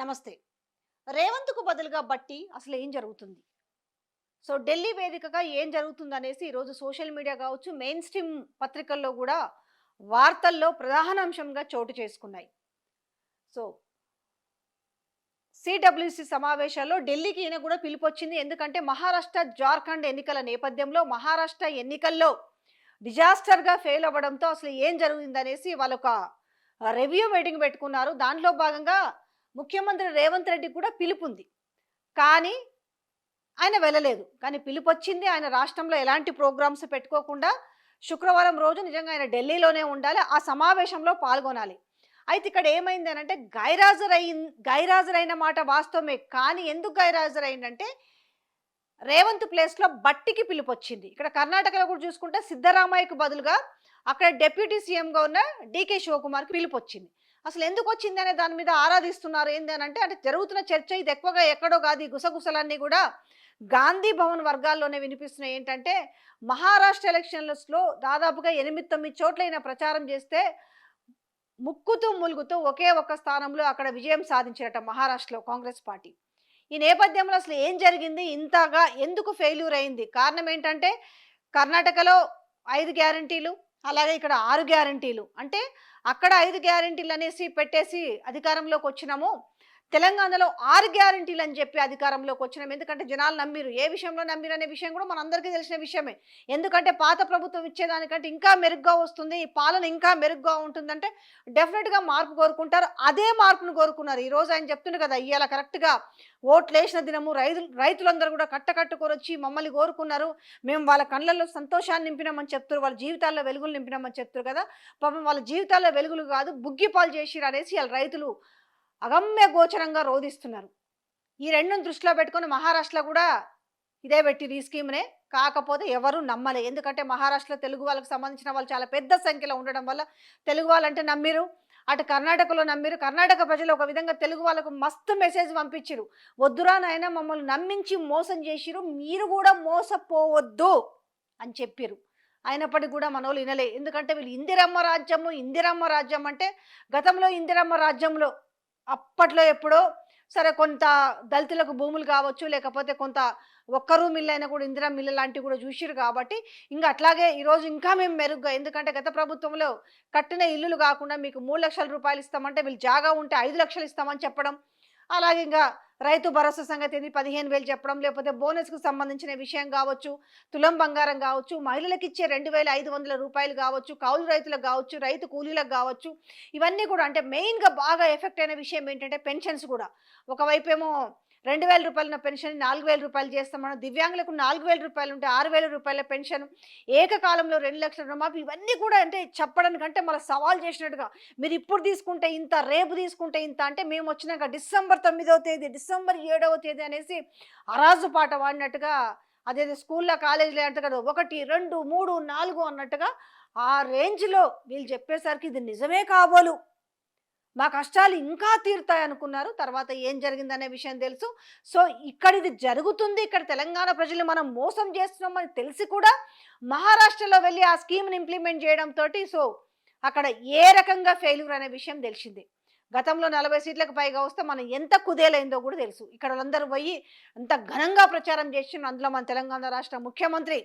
నమస్తే. రేవంత్కు బదులుగా బట్టి అసలు ఏం జరుగుతుంది? సో ఢిల్లీ వేదికగా ఏం జరుగుతుంది అనేసి ఈరోజు సోషల్ మీడియా కావచ్చు మెయిన్ స్ట్రీమ్ పత్రికల్లో కూడా వార్తల్లో ప్రధాన అంశంగా చోటు చేసుకున్నాయి. సో సిడబ్ల్యూసి సమావేశాల్లో ఢిల్లీకి ఈయన కూడా పిలుపు వచ్చింది ఎందుకంటే మహారాష్ట్ర జార్ఖండ్ ఎన్నికల నేపథ్యంలో మహారాష్ట్ర ఎన్నికల్లో డిజాస్టర్గా ఫెయిల్ అవ్వడంతో అసలు ఏం జరిగిందనేసి వాళ్ళొక రివ్యూ మీటింగ్ పెట్టుకున్నారు. దానిలో భాగంగా ముఖ్యమంత్రి రేవంత్ రెడ్డి కూడా పిలుపు ఉంది కానీ ఆయన వెళ్ళలేదు. కానీ పిలుపు వచ్చింది ఆయన రాష్ట్రంలో ఎలాంటి ప్రోగ్రామ్స్ పెట్టుకోకుండా శుక్రవారం రోజు నిజంగా ఆయన ఢిల్లీలోనే ఉండాలి ఆ సమావేశంలో పాల్గొనాలి. అయితే ఇక్కడ ఏమైంది అని అంటే గైరాజరైన్ గైరాజరైన మాట వాస్తవమే కానీ ఎందుకు గైరాజరైందంటే రేవంత్ ప్లేస్లో బట్టికి పిలుపు వచ్చింది ఇక్కడ కర్ణాటకలో కూడా చూసుకుంటే సిద్ధరామయ్యకు బదులుగా అక్కడ డిప్యూటీ సీఎంగా ఉన్న డీకే శివకుమార్కి పిలుపు వచ్చింది అసలు ఎందుకు వచ్చింది అనే దాని మీద ఆరాధిస్తున్నారు ఏంది అని అంటే అంటే జరుగుతున్న చర్చ ఇది ఎక్కువగా ఎక్కడో కాదు ఈ గుసగుసలన్నీ కూడా గాంధీ భవన్ వర్గాల్లోనే వినిపిస్తున్నాయి. ఏంటంటే మహారాష్ట్ర ఎలక్షన్స్లో దాదాపుగా ఎనిమిది తొమ్మిది చోట్ల ఈయన ప్రచారం చేస్తే ముక్కుతూ ములుగుతూ ఒకే ఒక్క స్థానంలో అక్కడ విజయం సాధించారట మహారాష్ట్రలో కాంగ్రెస్ పార్టీ. ఈ నేపథ్యంలో అసలు ఏం జరిగింది? ఇంతగా ఎందుకు ఫెయిల్యూర్ అయింది? కారణం ఏంటంటే కర్ణాటకలో ఐదు గ్యారంటీలు అలాగే ఇక్కడ ఆరు గ్యారంటీలు. అంటే అక్కడ ఐదు గ్యారంటీలు అనేసి పెట్టేసి అధికారంలోకి వచ్చినాము తెలంగాణలో ఆరు గ్యారంటీలు అని చెప్పి అధికారంలోకి వచ్చినాం. ఎందుకంటే జనాలు నమ్మిరు. ఏ విషయంలో నమ్మిరు అనే విషయం కూడా మనందరికీ తెలిసిన విషయమే. ఎందుకంటే పాత ప్రభుత్వం ఇచ్చేదానికంటే ఇంకా మెరుగ్గా వస్తుంది. ఈ పాలన ఇంకా మెరుగ్గా ఉంటుందంటే డెఫినెట్గా మార్పు కోరుకుంటారు. అదే మార్పును కోరుకున్నారు. ఈ రోజు ఆయన చెప్తుండే కదా ఇవాళ కరెక్ట్గా ఓట్లు వేసిన దినము రైతులు రైతులందరూ కూడా కట్టకట్టుకొని వచ్చి మమ్మల్ని కోరుకున్నారు. మేము వాళ్ళ కళ్ళల్లో సంతోషాన్ని నింపినామని చెప్తారు. వాళ్ళ జీవితాల్లో వెలుగులు నింపినామని చెప్తారు కదా. పాపం వాళ్ళ జీవితాల్లో వెలుగులు కాదు బుగ్గిపాలు చేసిరు అనేసి వాళ్ళ రైతులు అగమ్య గోచరంగా రోధిస్తున్నారు. ఈ రెండును దృష్టిలో పెట్టుకొని మహారాష్ట్రలో కూడా ఇదే పెట్టిరు ఈ స్కీమ్నే కాకపోతే ఎవరు నమ్మలే. ఎందుకంటే మహారాష్ట్రలో తెలుగు వాళ్ళకి సంబంధించిన వాళ్ళు చాలా పెద్ద సంఖ్యలో ఉండడం వల్ల తెలుగు వాళ్ళంటే నమ్మిరు అటు కర్ణాటకలో నమ్మిరు కర్ణాటక ప్రజలు ఒక విధంగా తెలుగు వాళ్ళకు మస్తు మెసేజ్ పంపించిరు. వద్దురా నాయన మమ్మల్ని నమ్మించి మోసం చేసిరు మీరు కూడా మోసపోవద్దు అని చెప్పిరు. అయినప్పటికీ కూడా మన వాళ్ళు వినలే. ఎందుకంటే వీళ్ళు ఇందిరమ్మ రాజ్యము ఇందిరమ్మ రాజ్యం అంటే గతంలో ఇందిరమ్మ రాజ్యంలో అప్పట్లో ఎప్పుడో సరే కొంత దళితులకు భూములు కావచ్చు లేకపోతే కొంత ఒక్క రూమ్ ఇల్లు అయినా కూడా ఇందిరా మిల్లు లాంటివి కూడా చూసిరు కాబట్టి ఇంకా అట్లాగే ఈరోజు ఇంకా మేము మెరుగ్గా ఎందుకంటే గత ప్రభుత్వంలో కట్టిన ఇల్లులు కాకుండా మీకు మూడు లక్షల రూపాయలు ఇస్తామంటే వీళ్ళు జాగా ఉంటే ఐదు లక్షలు ఇస్తామని చెప్పడం అలాగే ఇంకా రైతు భరోసా సంగతి ఏంది? పదిహేను వేలు చెప్పడం లేకపోతే బోనస్కు సంబంధించిన విషయం కావచ్చు తులం బంగారం కావచ్చు మహిళలకు ఇచ్చే రెండు వేల ఐదు వందల రూపాయలు కావచ్చు కౌలు రైతులకు కావచ్చు రైతు కూలీలకు కావచ్చు ఇవన్నీ కూడా అంటే మెయిన్గా బాగా ఎఫెక్ట్ అయిన విషయం ఏంటంటే పెన్షన్స్ కూడా. ఒకవైపేమో ఏమో రెండు వేల రూపాయల ఉన్న పెన్షన్ నాలుగు వేల రూపాయలు చేస్తామని దివ్యాంగులకు నాలుగు వేల రూపాయలు ఉంటే ఆరు వేల రూపాయల పెన్షన్ ఏకకాలంలో రెండు లక్షల రుణమాఫీ ఇవన్నీ కూడా అంటే చెప్పడానికంటే మళ్ళీ సవాల్ చేసినట్టుగా మీరు ఇప్పుడు తీసుకుంటే ఇంత రేపు తీసుకుంటే ఇంత అంటే మేము వచ్చినాక డిసెంబర్ తొమ్మిదవ తేదీ డిసెంబర్ ఏడవ తేదీ అనేసి అరాజు పాట వాడినట్టుగా అదేదో స్కూల్లో కాలేజీలో అంటే కదా ఒకటి రెండు మూడు నాలుగు అన్నట్టుగా ఆ రేంజ్లో వీళ్ళు చెప్పేసరికి ఇది నిజమే కాబోలు. మా కష్టాలు ఇంకా తీరుతాయి అనుకున్నారు తర్వాత ఏం జరిగిందనే విషయం తెలుసు. సో ఇక్కడ ఇది జరుగుతుంది. ఇక్కడ తెలంగాణ ప్రజలు మనం మోసం చేస్తున్నామని తెలిసి కూడా మహారాష్ట్రలో వెళ్ళి ఆ స్కీమ్ని ఇంప్లిమెంట్ చేయడంతో సో అక్కడ ఏ రకంగా ఫెయిల్యూర్ అనే విషయం తెలిసింది. గతంలో నలభై సీట్లకు పైగా వస్తే మనం ఎంత కుదేలైందో కూడా తెలుసు. ఇక్కడ వాళ్ళందరూ పోయి అంత ఘనంగా ప్రచారం చేసి అందులో మన తెలంగాణ రాష్ట్ర ముఖ్యమంత్రి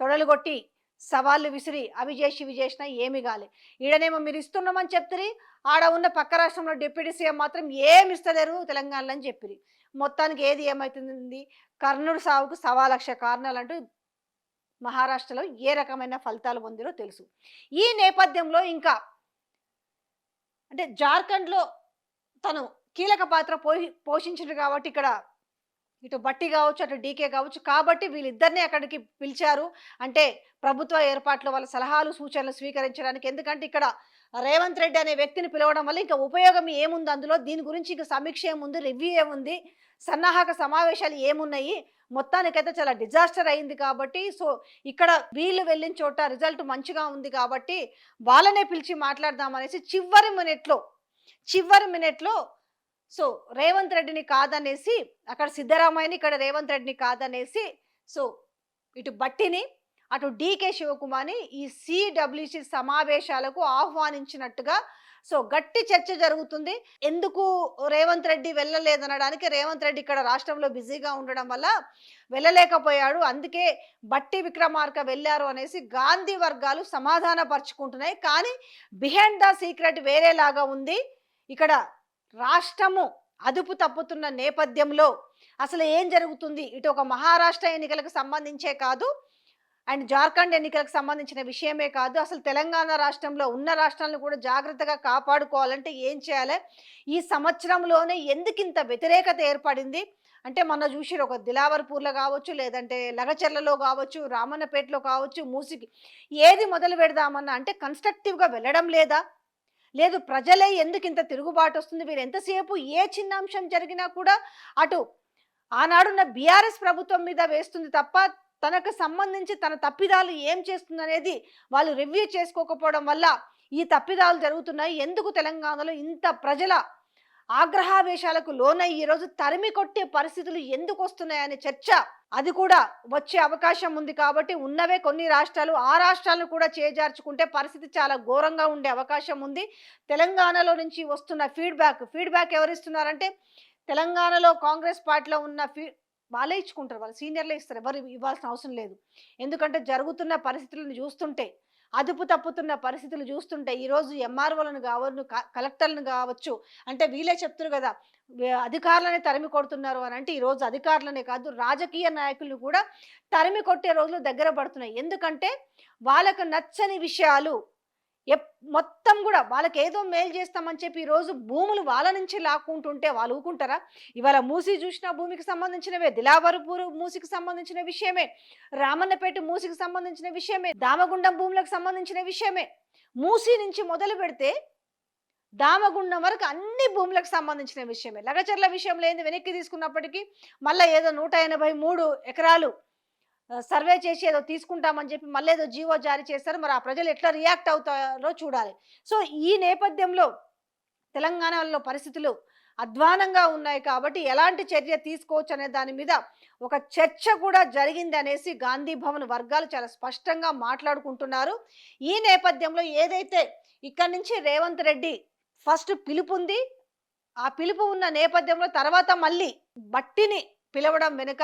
తొడలుగొట్టి సవాళ్ళు విసిరి అవి చేసి ఇవి చేసినా ఏమి కాలే. ఈడనేమో మీరు ఇస్తున్నామని చెప్తారు ఆడ ఉన్న పక్క రాష్ట్రంలో డిప్యూటీ సీఎం మాత్రం ఏమి ఇస్తలేరు తెలంగాణలో అని చెప్పిరి. మొత్తానికి ఏది ఏమవుతుంది కర్ణుడు సావుకు సవా లక్ష కారణాలు అంటూ మహారాష్ట్రలో ఏ రకమైన ఫలితాలు పొందిరో తెలుసు. ఈ నేపథ్యంలో ఇంకా అంటే జార్ఖండ్లో తను కీలక పాత్ర పోషి పోషించారు కాబట్టి ఇక్కడ ఇటు బట్టి కావచ్చు అటు డీకే కావచ్చు కాబట్టి వీళ్ళిద్దరిని అక్కడికి పిలిచారు. అంటే ప్రభుత్వ ఏర్పాట్లు వాళ్ళ సలహాలు సూచనలు స్వీకరించడానికి. ఎందుకంటే ఇక్కడ రేవంత్ రెడ్డి అనే వ్యక్తిని పిలవడం వల్ల ఇంకా ఉపయోగం ఏముంది అందులో? దీని గురించి ఇంకా సమీక్ష ఏముంది? రివ్యూ ఏముంది? సన్నాహక సమావేశాలు ఏమున్నాయి? మొత్తానికైతే చాలా డిజాస్టర్ అయింది కాబట్టి సో ఇక్కడ వీళ్ళు వెళ్ళిన చోట రిజల్ట్ మంచిగా ఉంది కాబట్టి వాళ్ళనే పిలిచి మాట్లాడదామనేసి చివరి మినిట్లో చివరి మినిట్లో సో రేవంత్ రెడ్డిని కాదనేసి అక్కడ సిద్ధరామయ్యని ఇక్కడ రేవంత్ రెడ్డిని కాదనేసి సో ఇటు బట్టిని అటు డీకే శివకుమార్ని ఈ సిడబ్ల్యూసి సమావేశాలకు ఆహ్వానించినట్టుగా సో గట్టి చర్చ జరుగుతుంది. ఎందుకు రేవంత్ రెడ్డి వెళ్ళలేదనడానికి రేవంత్ రెడ్డి ఇక్కడ రాష్ట్రంలో బిజీగా ఉండడం వల్ల వెళ్ళలేకపోయాడు. అందుకే బట్టి విక్రమార్క వెళ్ళారు అనేసి గాంధీ వర్గాలు సమాధాన పరుచుకుంటున్నాయి కానీ బిహైండ్ ద సీక్రెట్ వేరేలాగా ఉంది. ఇక్కడ రాష్ట్రము అదుపు తప్పుతున్న నేపథ్యంలో అసలు ఏం జరుగుతుంది? ఇటు ఒక మహారాష్ట్ర ఎన్నికలకు సంబంధించే కాదు అండ్ జార్ఖండ్ ఎన్నికలకు సంబంధించిన విషయమే కాదు అసలు తెలంగాణ రాష్ట్రంలో ఉన్న రాష్ట్రాలను కూడా జాగ్రత్తగా కాపాడుకోవాలంటే ఏం చేయాలి? ఈ సంవత్సరంలోనే ఎందుకింత వ్యతిరేకత ఏర్పడింది? అంటే మొన్న చూసిరు ఒక దిలావర్పూర్లో కావచ్చు లేదంటే లగచర్లలో కావచ్చు రామన్నపేటలో కావచ్చు మూసికి ఏది మొదలు పెడదామన్నా అంటే కన్స్ట్రక్టివ్గా వెళ్ళడం లేదా? లేదు ప్రజలే ఎందుకు ఇంత తిరుగుబాటు వస్తుంది? వీరు ఎంతసేపు ఏ చిన్న అంశం జరిగినా కూడా అటు ఆనాడున్న బీఆర్ఎస్ ప్రభుత్వం మీద వేస్తుంది తప్ప తనకు సంబంధించి తన తప్పిదాలు ఏం చేస్తుంది అనేది వాళ్ళు రివ్యూ చేసుకోకపోవడం వల్ల ఈ తప్పిదాలు జరుగుతున్నాయి. ఎందుకు తెలంగాణలో ఇంత ప్రజల ఆగ్రహావేశాలకు లోనై ఈరోజు తరిమి కొట్టే పరిస్థితులు ఎందుకు వస్తున్నాయనే చర్చ అది కూడా వచ్చే అవకాశం ఉంది కాబట్టి ఉన్నవే కొన్ని రాష్ట్రాలు ఆ రాష్ట్రాలను కూడా చేజార్చుకుంటే పరిస్థితి చాలా ఘోరంగా ఉండే అవకాశం ఉంది. తెలంగాణలో నుంచి వస్తున్న ఫీడ్బ్యాక్ ఫీడ్బ్యాక్ ఎవరిస్తున్నారంటే తెలంగాణలో కాంగ్రెస్ పార్టీలో ఉన్న ఫీ వాళ్ళే ఇచ్చుకుంటారు వాళ్ళు సీనియర్లే ఇస్తారు ఎవరు ఇవ్వాల్సిన అవసరం లేదు. ఎందుకంటే జరుగుతున్న పరిస్థితులను చూస్తుంటే అదుపు తప్పుతున్న పరిస్థితులు చూస్తుంటే ఈరోజు ఎంఆర్ఓలను కావచ్చు కలెక్టర్లను కావచ్చు అంటే వీళ్ళే చెప్తున్నారు కదా అధికారులనే తరిమి కొడుతున్నారు అని అంటే ఈరోజు అధికారులనే కాదు రాజకీయ నాయకులను కూడా తరిమి కొట్టే రోజులు దగ్గర పడుతున్నాయి. ఎందుకంటే వాళ్ళకు నచ్చని విషయాలు ఎప్- మొత్తం కూడా వాళ్ళకి ఏదో మేలు చేస్తామని చెప్పి ఈరోజు భూములు వాళ్ళ నుంచి లాక్కుంటుంటే వాళ్ళు ఊకుంటారా? ఇవాళ మూసి చూసిన భూమికి సంబంధించినవే దిలావరపూరు మూసికి సంబంధించిన విషయమే రామన్నపేట మూసికి సంబంధించిన విషయమే దామగుండం భూములకు సంబంధించిన విషయమే. మూసి నుంచి మొదలు పెడితే దామగుండం వరకు అన్ని భూములకు సంబంధించిన విషయమే. లగచర్ల విషయంలో ఏంది? వెనక్కి తీసుకున్నప్పటికీ మళ్ళీ ఏదో నూట ఎనభై మూడు ఎకరాలు సర్వే చేసి ఏదో తీసుకుంటామని చెప్పి మళ్ళీ ఏదో జీవో జారీ చేస్తారు. మరి ఆ ప్రజలు ఎట్లా రియాక్ట్ అవుతారో చూడాలి. సో ఈ నేపథ్యంలో తెలంగాణలో పరిస్థితులు అధ్వానంగా ఉన్నాయి కాబట్టి ఎలాంటి చర్య తీసుకోవచ్చు అనే దాని మీద ఒక చర్చ కూడా జరిగింది అనేసి గాంధీ భవన్ వర్గాలు చాలా స్పష్టంగా మాట్లాడుకుంటున్నారు. ఈ నేపథ్యంలో ఏదైతే ఇక్కడి నుంచి రేవంత్ రెడ్డి ఫస్ట్ పిలుపు ఉంది ఆ పిలుపు ఉన్న నేపథ్యంలో తర్వాత మళ్ళీ బట్టిని పిలవడం వెనుక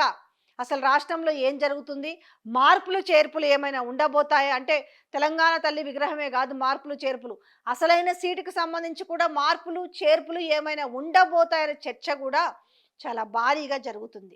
అసలు రాష్ట్రంలో ఏం జరుగుతుంది? మార్పులు చేర్పులు ఏమైనా ఉండబోతాయా? అంటే తెలంగాణ తల్లి విగ్రహమే కాదు మార్పులు చేర్పులు. అసలైన సీటుకు సంబంధించి కూడా మార్పులు చేర్పులు ఏమైనా ఉండబోతాయనే చర్చ కూడా చాలా భారీగా జరుగుతుంది.